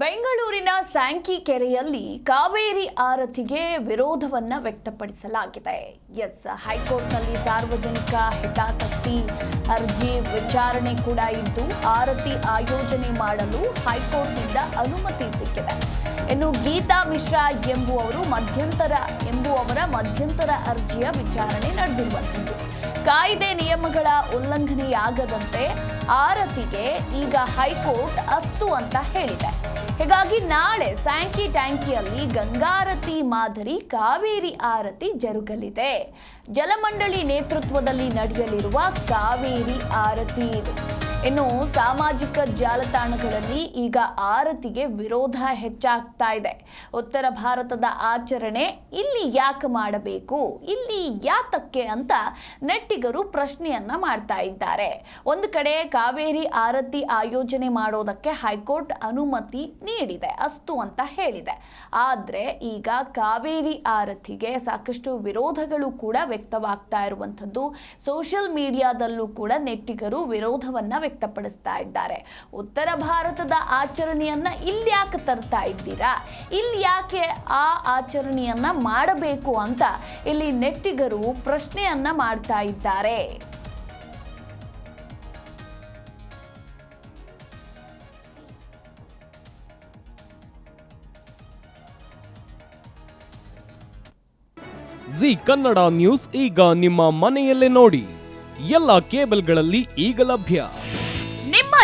ಬೆಂಗಳೂರಿನ ಸ್ಯಾಂಕಿ ಕೆರೆಯಲ್ಲಿ ಕಾವೇರಿ ಆರತಿಗೆ ವಿರೋಧವನ್ನ ವ್ಯಕ್ತಪಡಿಸಲಾಗಿದೆ. ಎಸ್, ಹೈಕೋರ್ಟ್ನಲ್ಲಿ ಸಾರ್ವಜನಿಕ ಹಿತಾಸಕ್ತಿ ಅರ್ಜಿ ವಿಚಾರಣೆ ಕೂಡ ಇದ್ದು, ಆರತಿ ಆಯೋಜನೆ ಮಾಡಲು ಹೈಕೋರ್ಟ್ನಿಂದ ಅನುಮತಿ ಸಿಕ್ಕಿದೆ. ಇನ್ನು ಗೀತಾ ಮಿಶ್ರಾ ಎಂಬುವವರು ಮಧ್ಯಂತರ ಎಂಬುವವರ ಮಧ್ಯಂತರ ಅರ್ಜಿಯ ವಿಚಾರಣೆ ನಡೆದಿರುವಂಥದ್ದು ಕಾಯ್ದೆ ನಿಯಮಗಳ ಉಲ್ಲಂಘನೆಯಾಗದಂತೆ ಆರತಿಗೆ ಈಗ ಹೈಕೋರ್ಟ್ ಅಸ್ತು ಅಂತ ಹೇಳಿದೆ. ಹೀಗಾಗಿ ನಾಳೆ ಸ್ಯಾಂಕಿ ಟ್ಯಾಂಕಿಯಲ್ಲಿ ಗಂಗಾರತಿ ಮಾದರಿ ಕಾವೇರಿ ಆರತಿ ಜರುಗಲಿದೆ. ಜಲಮಂಡಳಿ ನೇತೃತ್ವದಲ್ಲಿ ನಡೆಯಲಿರುವ ಕಾವೇರಿ ಆರತಿ ಇದು. ಇನ್ನು ಸಾಮಾಜಿಕ ಜಾಲತಾಣಗಳಲ್ಲಿ ಈಗ ಆರತಿಗೆ ವಿರೋಧ ಹೆಚ್ಚಾಗ್ತಾ ಇದೆ. ಉತ್ತರ ಭಾರತದ ಆಚರಣೆ ಇಲ್ಲಿ ಯಾಕೆ ಮಾಡಬೇಕು? ಇಲ್ಲಿ ಯಾತಕ್ಕೆ ಅಂತ ನೆಟ್ಟಿಗರು ಪ್ರಶ್ನೆಯನ್ನ ಮಾಡ್ತಾ ಇದ್ದಾರೆ. ಒಂದು ಕಡೆ ಕಾವೇರಿ ಆರತಿ ಆಯೋಜನೆ ಮಾಡೋದಕ್ಕೆ ಹೈಕೋರ್ಟ್ ಅನುಮತಿ ನೀಡಿದೆ. ಅಸ್ತು ಅಂತ ಹೇಳಿದೆ. ಆದರೆ ಈಗ ಕಾವೇರಿ ಆರತಿಗೆ ಸಾಕಷ್ಟು ವಿರೋಧಗಳು ಕೂಡ ವ್ಯಕ್ತವಾಗ್ತಾ ಇರುವಂಥದ್ದು. ಸೋಷಿಯಲ್ ಮೀಡಿಯಾದಲ್ಲೂ ಕೂಡ ನೆಟ್ಟಿಗರು ವಿರೋಧವನ್ನ ವ್ಯಕ್ತಪಡಿಸ್ತಾ ಇದ್ದಾರೆ. ಉತ್ತರ ಭಾರತದ ಆಚರಣೆಯನ್ನ ಇಲ್ಲಿ ಯಾಕೆ ತರ್ತಾ ಇದ್ದೀರಾ? ಇಲ್ಲಿ ಯಾಕೆ ಆ ಆಚರಣೆಯನ್ನ ಮಾಡಬೇಕು ಅಂತ ಇಲ್ಲಿ ನೆಟ್ಟಿಗರು ಪ್ರಶ್ನೆಯನ್ನ ಮಾಡ್ತಾ ಇದ್ದಾರೆ. ಜಿ ಕನ್ನಡ ನ್ಯೂಸ್ ಈಗ ನಿಮ್ಮ ಮನೆಯಲ್ಲೇ ನೋಡಿ. ಎಲ್ಲ ಕೇಬಲ್ಗಳಲ್ಲಿ ಈಗ ಲಭ್ಯ.